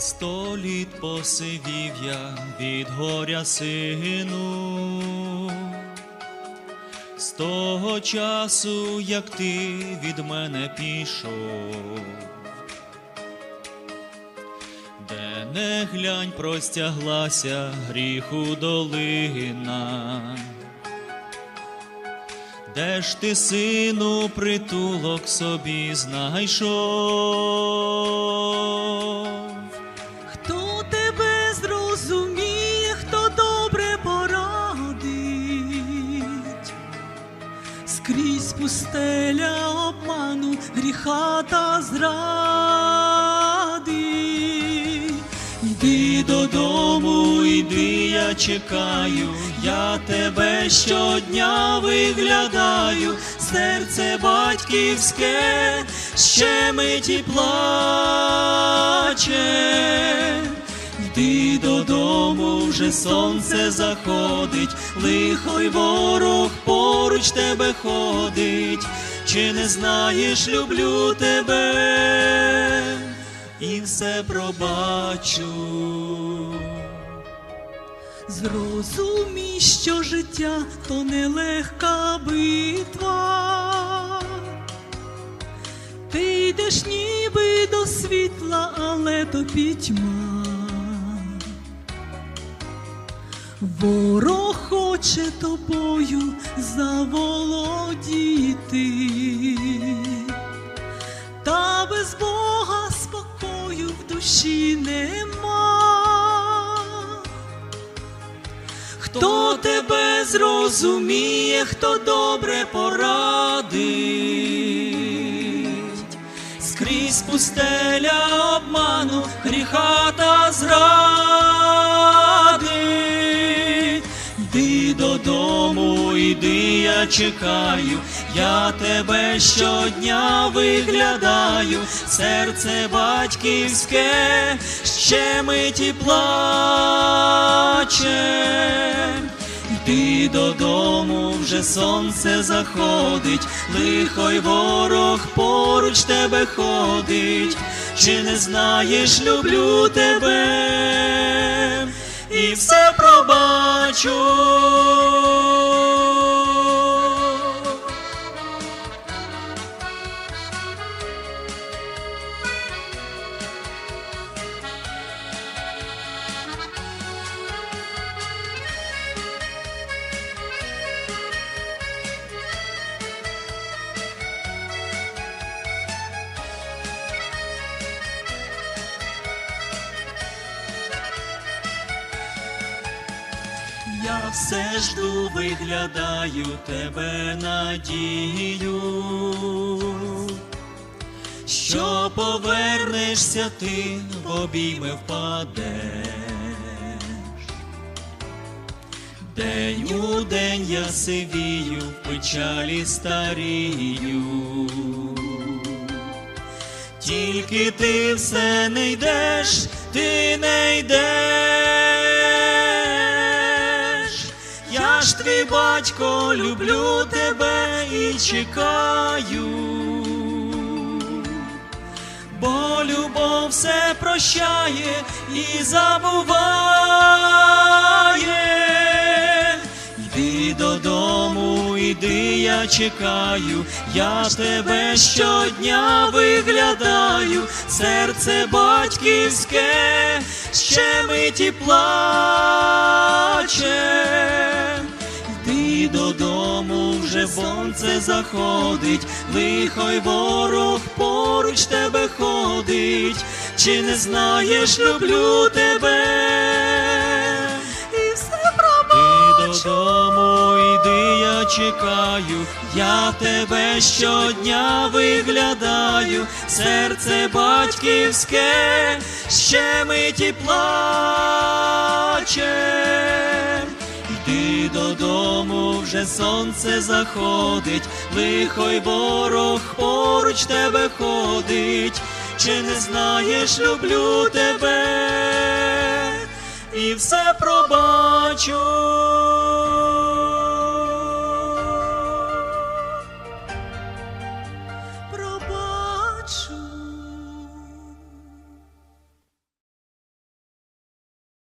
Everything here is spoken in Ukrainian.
Сто літ посивів я від горя сину, з того часу, як ти від мене пішов, де не глянь, простяглася гріху долина. Де ж ти, сину, притулок собі знайшов? Пустеля обману, гріха та зради. Йди додому, йди, я чекаю, я тебе щодня виглядаю, серце батьківське ще миті плаче. Йди додому, вже сонце заходить, лихо й ворог поруч тебе ходить, чи не знаєш, люблю тебе і все пробачу. Зрозумій, що життя то нелегка битва. Ти йдеш ніби до світла, але то пітьма. Ворог хоче тобою заволодіти, та без Бога спокою в душі нема. Хто тебе зрозуміє, хто добре порадить, скрізь пустеля обману, гріха та зради. Я чекаю, я тебе щодня виглядаю, серце батьківське ще миті плаче. Йди додому, вже сонце заходить, лихо й ворог поруч тебе ходить, чи не знаєш, люблю тебе і все пробачу. Я все жду, виглядаю тебе надію, що повернешся ти в обійми впадеш. День у день я сивію, в печалі старію. Тільки ти все не йдеш, ти не йдеш. Я батько, люблю тебе і чекаю. Бо любов все прощає і забуває. Йди додому, йди, я чекаю, я тебе щодня виглядаю, серце батьківське ще миті плаче. Додому, вже сонце заходить, лихо й ворог поруч тебе ходить, чи не знаєш, люблю тебе. І все пробачу. додому йди, я чекаю, я тебе щодня виглядаю, серце батьківське ще миті плаче. Додому, сонце заходить, лихо й ворог поруч тебе ходить, чи не знаєш, люблю тебе і все пробачу.